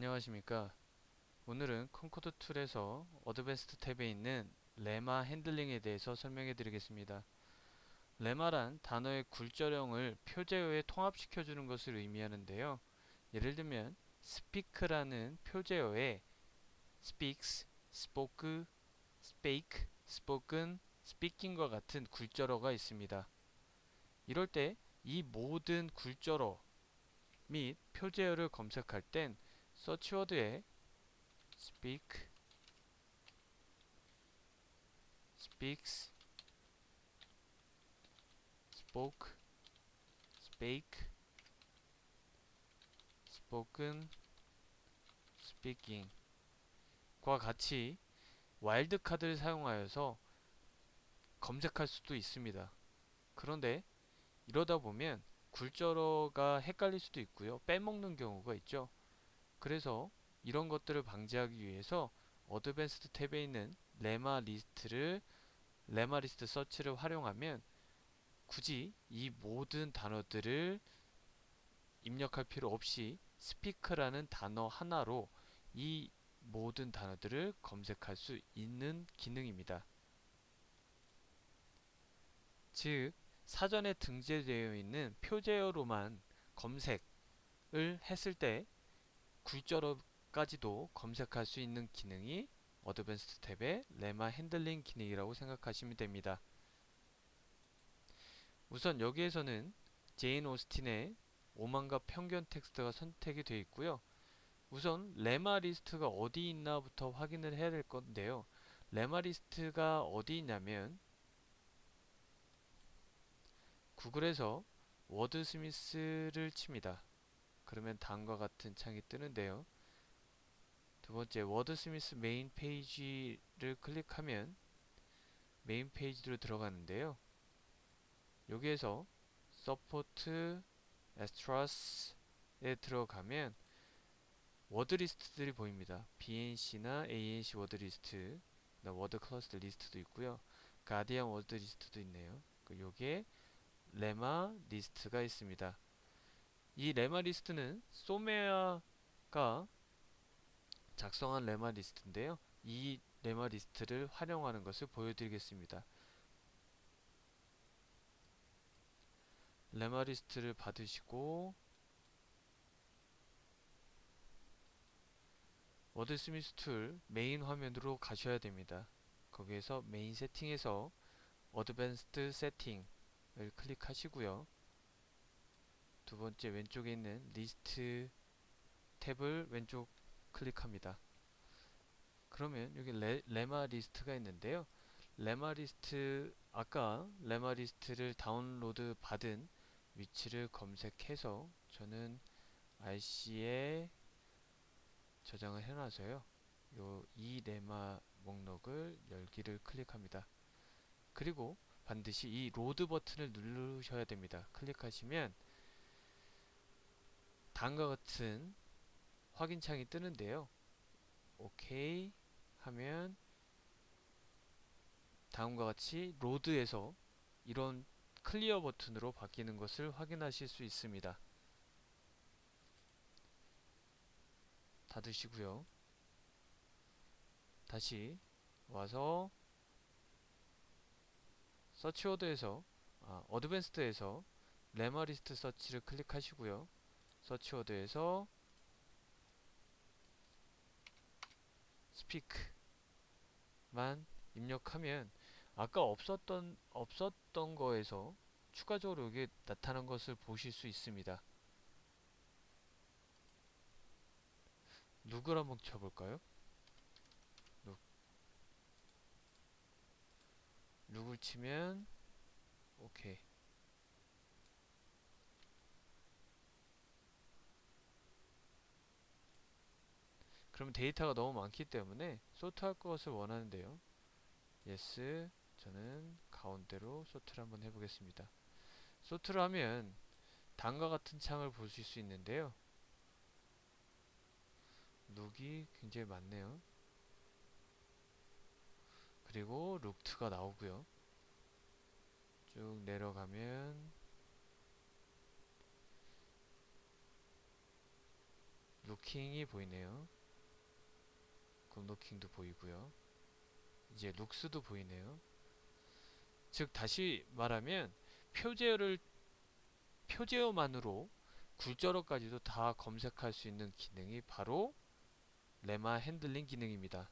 안녕하십니까. 오늘은 컨코드 툴에서 어드밴스드 탭에 있는 레마 핸들링에 대해서 설명해 드리겠습니다. 레마란 단어의 굴절형을 표제어에 통합시켜 주는 것을 의미하는데요. 예를 들면 speak라는 표제어에 speaks, spoke, spake, spoken, speaking과 같은 굴절어가 있습니다. 이럴 때 이 모든 굴절어 및 표제어를 검색할 땐 서치워드에 speak, speaks, spoke, spake, spoken, speaking 과 같이 와일드카드를 사용하여서 검색할 수도 있습니다. 그런데 이러다 보면 굴절어가 헷갈릴 수도 있고요. 빼먹는 경우가 있죠. 그래서 이런 것들을 방지하기 위해서 어드밴스드 탭에 있는 레마 리스트를 레마 리스트 서치를 활용하면 굳이 이 모든 단어들을 입력할 필요 없이 스피크라는 단어 하나로 이 모든 단어들을 검색할 수 있는 기능입니다. 즉, 사전에 등재되어 있는 표제어로만 검색을 했을 때 굴절어까지도 검색할 수 있는 기능이 어드밴스드 탭의 레마 핸들링 기능이라고 생각하시면 됩니다. 우선 여기에서는 제인 오스틴의 오만과 편견 텍스트가 선택이 되어 있고요. 우선 레마 리스트가 어디 있나부터 확인을 해야 될 건데요. 레마 리스트가 어디 있냐면 구글에서 워드 스미스를 칩니다. 그러면 다음과 같은 창이 뜨는데요. 두 번째 워드스미스 메인 페이지를 클릭하면 메인 페이지로 들어가는데요. 여기에서 서포트 에스트라스에 들어가면 워드리스트들이 보입니다. BNC나 ANC 워드리스트, 워드 클러스터 리스트도 있고요. 가디언 워드리스트도 있네요. 여기에 레마 리스트가 있습니다. 이 레마 리스트는 소메아가 작성한 레마 리스트인데요. 이 레마 리스트를 활용하는 것을 보여드리겠습니다. 레마 리스트를 받으시고 워드 스미스 툴 메인 화면으로 가셔야 됩니다. 거기에서 메인 세팅에서 어드밴스드 세팅을 클릭하시고요. 두 번째 왼쪽에 있는 리스트 탭을 왼쪽 클릭합니다. 그러면 여기 레, 레마 리스트가 있는데요. 레마 리스트 아까 레마 리스트를 다운로드 받은 위치를 검색해서 저는 RC에 저장을 해놔서요. 이 레마 목록을 열기를 클릭합니다. 그리고 반드시 이 로드 버튼을 누르셔야 됩니다. 클릭하시면 다음과 같은 확인창이 뜨는데요. 오케이 하면 다음과 같이 로드에서 이런 클리어 버튼으로 바뀌는 것을 확인하실 수 있습니다. 닫으시고요. 다시 와서 서치워드에서 아, 어드밴스드에서 레마리스트 서치를 클릭하시고요. 서치워드에서 스피크만 입력하면 아까 없었던 없었던 거에서 추가적으로 여기 나타난 것을 보실 수 있습니다. 누구를 한번 쳐볼까요? 룩. 룩을 치면 오케이 그러면 데이터가 너무 많기 때문에 소트할 것을 원하는데요. yes 저는 가운데로 소트를 한번 해보겠습니다. 소트를 하면 다음과 같은 창을 보실 수 있는데요. 룩이 굉장히 많네요. 그리고 룩트가 나오고요. 쭉 내려가면 루킹이 보이네요. 굿루킹도 보이고요. 이제 룩스도 보이네요. 즉 다시 말하면 표제어를 표제어만으로 굴절어까지도 다 검색할 수 있는 기능이 바로 레마 핸들링 기능입니다.